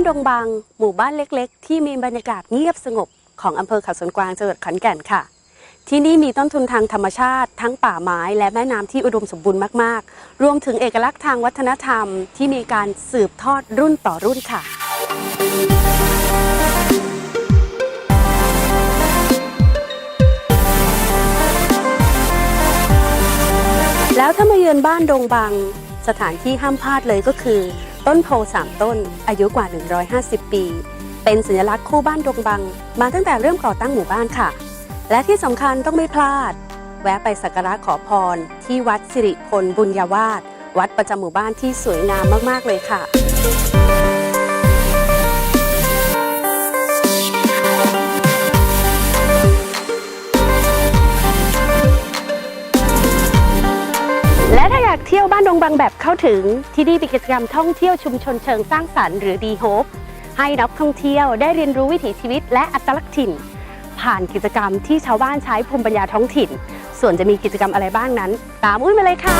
านดงบาง หมู่บ้านเล็กๆ ที่มีบรรยากาศเงียบสงบของอำเภอเขาสวนกวางจังหวัดขอนแก่นค่ะ ที่นี่มีต้นทุนทางธรรมชาติ ทั้งป่าไม้และแม่น้ำที่อุดมสมบูรณ์มากๆ รวมถึงเอกลักษณ์ทางวัฒนธรรม ที่มีการสืบทอดรุ่นต่อรุ่นค่ะแล้วถ้ามาเยือนบ้านดงบังสถานที่ห้ามพลาดเลยก็คือ ต้นโพสามต้น อายุกว่า 150 ปี เป็นสัญลักษณ์คู่บ้านดงบัง มาตั้งแต่เริ่มก่อตั้งหมู่บ้านค่ะ และที่สำคัญต้องไม่พลาด แวะไปสักการะขอพร ที่วัดสิริพลบุญญาวาสวัดประจำหมู่บ้านที่สวยงามมาก ๆ เลยค่ะและ ที่ยวบ้านดงบางแบบเข้าถึงที่นี่มีกิจกรรมท่องเที่ยวชุมชนเชิงสร้างสรรค์หรือดีโฮปให้นักท่องเที่ยวได้เรียนรู้วิถีชีวิตและอัตลักษณ์ถิ่น ผ่านกิจกรรมที่ชาวบ้านใช้ภูมิปัญญาท้องถิ่น ส่วนจะมีกิจกรรมอะไรบ้างนั้น ตามอุ้ยมาเลยค่ะ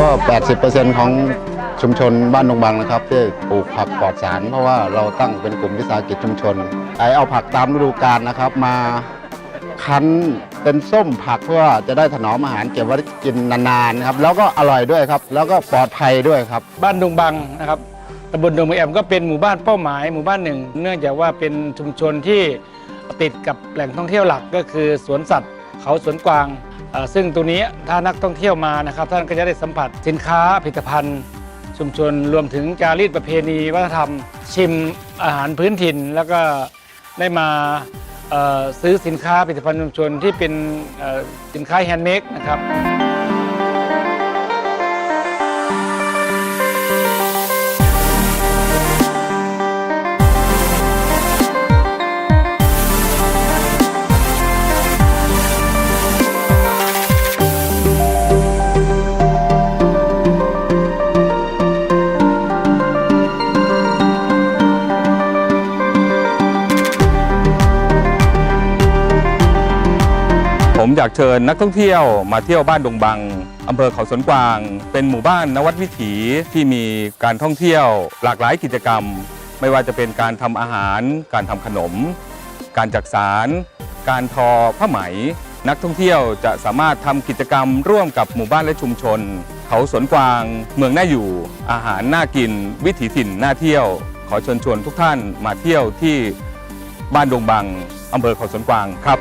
ก็ 80%ของชุมชนบ้านดงบังนะครับที่ปลูกผักปลอดสาร เพราะว่าเราตั้งเป็นกลุ่มวิสาหกิจชุมชนไอเอาผักตามฤดูกาลนะครับ มาคั้นเป็นส้มผักเพื่อจะได้ถนอมอาหารเก็บไว้กินนานๆนะครับแล้วก็อร่อยด้วยครับ แล้วก็ปลอดภัยด้วยครับ บ้านดงบังนะครับตำบลดงมะแอมก็เป็นหมู่บ้านเป้าหมายหมู่บ้านหนึ่ง เนื่องจากว่าเป็นชุมชนที่ติดกับแหล่งท่องเที่ยวหลักก็คือสวนสัตว์ เขาสวนกวาง ซึ่งตัวนี้ถ้านักท่องเที่ยวมานะครับ ท่านก็จะได้สัมผัสสินค้าผลิตภัณฑ์ ชุมชนรวมถึงจารีตประเพณีวัฒนธรรม ชิมอาหารพื้นถิ่น แล้วก็ได้มาซื้อสินค้าผลิตภัณฑ์ชุมชนที่เป็นสินค้าแฮนด์เมดนะครับ ผมอยากเชิญนักท่องเที่ยวมาเที่ยวบ้านดงบังอำเภอเขาสวนกวาง เป็นหมู่บ้านนวัดวิถีที่มีการท่องเที่ยวหลากหลายกิจกรรม ไม่ว่าจะเป็นการทำอาหาร การทำขนม การจักสาร การทอผ้าไหม นักท่องเที่ยวจะสามารถทำกิจกรรมร่วมกับหมู่บ้านและชุมชน เขาสวนกวาง เมืองน่าอยู่ อาหารน่ากิน วิถีถิ่นน่าเที่ยว ขอเชิญชวนทุกท่านมาเที่ยวที่บ้านดงบังอำเภอเขาสวนกวางครับ